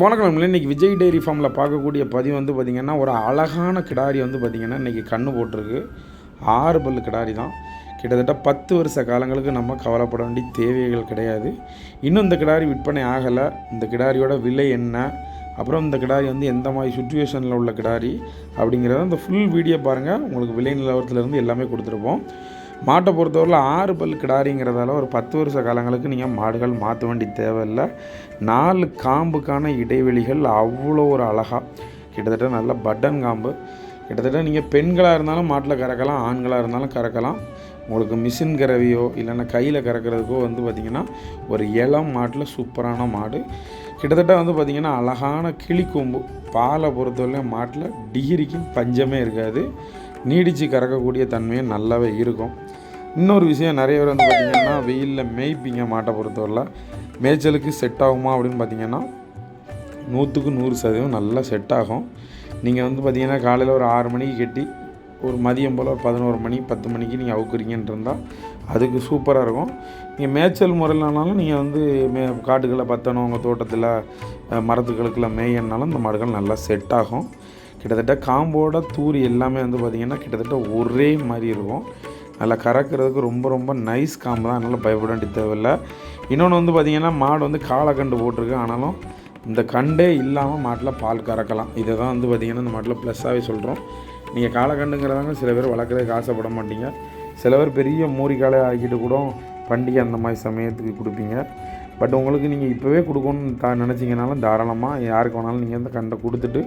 வணக்கம் நண்பர்களே. இன்னைக்கு விஜய் டெய்ரி ஃபார்மில் பார்க்கக்கூடிய பதிவு வந்து பார்த்திங்கன்னா ஒரு அழகான கிடாரி வந்து பார்த்திங்கன்னா இன்றைக்கி கண்ணு போட்டிருக்கு. ஆறு பல்லு கிடாரி தான். கிட்டத்தட்ட பத்து வருஷ காலங்களுக்கு நம்ம கவலைப்பட வேண்டிய தேவைகள் கிடையாது. இன்னும் இந்த கிடாரி விற்பனை ஆகலை. இந்த கிடாரியோட விலை என்ன? அப்புறம் இந்த கிடாரி வந்து எந்த மாதிரி சுச்சுவேஷனில் உள்ள கிடாரி அப்படிங்கிறத இந்த ஃபுல் வீடியோ பாருங்கள் உங்களுக்கு விலை நிலவரத்துலேருந்து எல்லாமே கொடுத்துருப்போம். மாட்டை பொறுத்தவரையில் ஆறு பல் கிடாரிங்கிறதால ஒரு பத்து வருஷ காலங்களுக்கு நீங்கள் மாடுகள் மாற்ற வேண்டிய தேவையில்லை. நாலு காம்புக்கான இடைவெளிகள் அவ்வளோ ஒரு அழகாக கிட்டத்தட்ட நல்ல பட்டன் காம்பு. கிட்டத்தட்ட நீங்கள் பெண்களாக இருந்தாலும் மாட்டில் கறக்கலாம் ஆண்களாக இருந்தாலும் கறக்கலாம். உங்களுக்கு மிஷின் கறவையோ இல்லைன்னா கையில் கறக்கிறதுக்கோ வந்து பார்த்திங்கன்னா ஒரு இளம் மாட்டில் சூப்பரான மாடு. கிட்டத்தட்ட வந்து பார்த்திங்கன்னா அழகான கிளிக்கொம்பு பாலை பொறுத்தவரையிலும் மாட்டில் டிகிரிக்கு பஞ்சமே இருக்காது. நீடித்து கறக்கக்கூடிய தன்மையும் நல்லாவே இருக்கும். இன்னொரு விஷயம் நிறைய பேர் வந்து பார்த்திங்கன்னா வெயிலில் மேய்ப்பிங்க மாட்டை பொறுத்தவரையில். மேய்ச்சலுக்கு செட் ஆகுமா அப்படின்னு பார்த்தீங்கன்னா நூற்றுக்கு நூறு சதவீதம் நல்லா செட் ஆகும். நீங்கள் வந்து பார்த்திங்கன்னா காலையில் ஒரு ஆறு மணிக்கு கட்டி ஒரு மதியம் போல் ஒரு பதினோரு மணி பத்து மணிக்கு நீங்கள் அவுக்குறீங்கன்னு இருந்தால் அதுக்கு சூப்பராக இருக்கும். நீங்கள் மேய்ச்சல் முறையிலனாலும் நீங்கள் வந்து மே காட்டுக்களை பற்றணும் உங்கள் தோட்டத்தில் மரத்துக்களுக்கெல்லாம் மேயன்னாலும் இந்த மாடுகள் நல்லா செட் ஆகும். கிட்டத்தட்ட காம்போட தூரி எல்லாமே வந்து பார்த்திங்கன்னா கிட்டத்தட்ட ஒரே மாதிரி இருக்கும். நல்லா கறக்கிறதுக்கு ரொம்ப ரொம்ப நைஸ் காம்பு தான் அதனால் பயப்பட வேண்டிய தேவையில்லை. இன்னொன்று வந்து பார்த்திங்கன்னா மாடு வந்து காளைக்கண்டு போட்டிருக்கு. ஆனாலும் இந்த கண்டே இல்லாமல் மாட்டில் பால் கறக்கலாம். இதை தான் வந்து பார்த்திங்கன்னா இந்த மாட்டில் ப்ளஸ்ஸாகவே சொல்கிறோம் நீங்கள் காலக்கண்டுங்கிறதாங்க சில பேர் வளர்க்குறதுக்கு ஆசைப்பட மாட்டீங்க. சில பேர் பெரிய மூரிக்காலை ஆக்கிட்டு கூட பண்டிகை அந்த மாதிரி சமயத்துக்கு கொடுப்பீங்க. பட் உங்களுக்கு நீங்கள் இப்போவே கொடுக்கணும்னு தா நினச்சிங்கனாலும் தாராளமாக யாருக்கு வேணாலும் நீங்கள் வந்து கண்டை கொடுத்துட்டு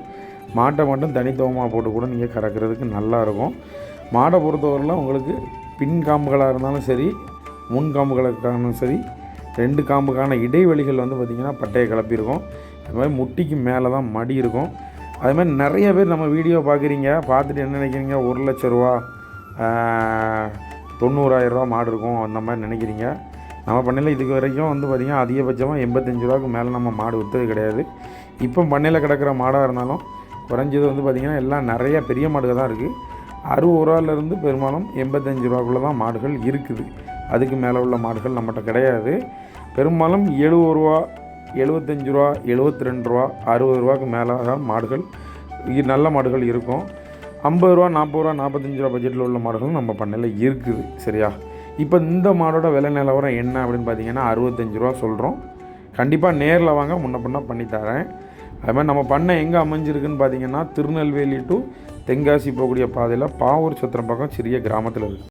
மாட்டை மட்டும் தனித்துவமாக போட்டு கூட நீங்கள் கறக்கிறதுக்கு நல்லாயிருக்கும் மாடை பொறுத்தவரையில் உங்களுக்கு பின் காம்புகளாக இருந்தாலும் சரி முன்காம்புகளுக்கான சரி ரெண்டு காம்புக்கான இடைவெளிகள் வந்து பார்த்திங்கன்னா பட்டையை கிளப்பியிருக்கும் அது மாதிரி முட்டிக்கு மேலே தான் மடி இருக்கும். அது மாதிரி நிறைய பேர் நம்ம வீடியோ பார்க்குறீங்க பார்த்துட்டு என்ன நினைக்கிறீங்க? ஒரு லட்ச ரூபா ஆஹ், தொண்ணூறாயிரம் ரூபா மாடு இருக்கும் அந்த மாதிரி நினைக்கிறீங்க. நம்ம பண்ணையில் இதுக்கு வரைக்கும் வந்து பார்த்திங்கன்னா அதிகபட்சமாக எண்பத்தஞ்சு ரூபாய்க்கு மேலே நம்ம மாடு விற்றது கிடையாது. இப்போ பண்ணையில் கிடக்கிற மாடாக இருந்தாலும் குறைஞ்சது வந்து பார்த்திங்கன்னா எல்லாம் நிறைய பெரிய மாடுகள் தான் இருக்குது அறுபது ரூபாலேருந்து பெரும்பாலும் எண்பத்தஞ்சு ரூபாக்குள்ளே தான் மாடுகள் இருக்குது. அதுக்கு மேலே உள்ள மாடுகள் நம்மகிட்ட கிடையாது. பெரும்பாலும் எழுபது ரூபா எழுபத்தஞ்சு ரூபா எழுபத்தி ரெண்டு ரூபா அறுபது ரூபாய்க்கு மேலே தான் மாடுகள் இ- நல்ல மாடுகள் இருக்கும். ஐம்பது ரூபா நாற்பது ரூபா நாற்பத்தஞ்சு ரூபா பட்ஜெட்டில் உள்ள மாடுகளும் நம்ம பண்ணையில் இருக்குது. சரியா? இப்போ இந்த மாடோட விலை நிலவரம் என்ன அப்படின்னு பார்த்தீங்கன்னா அறுபத்தஞ்சு ரூபா சொல்கிறோம் கண்டிப்பாக நேரில் வாங்க முன்ன பின்ன பண்ணி தரேன். அது மாதிரி நம்ம பண்ணை எங்கே அமைஞ்சிருக்குன்னு பார்த்தீங்கன்னா திருநெல்வேலி டு தென்காசி போகக்கூடிய பாதையில் பாவூர் சத்திரம் பக்கம் சிறிய கிராமத்தில் இருக்குது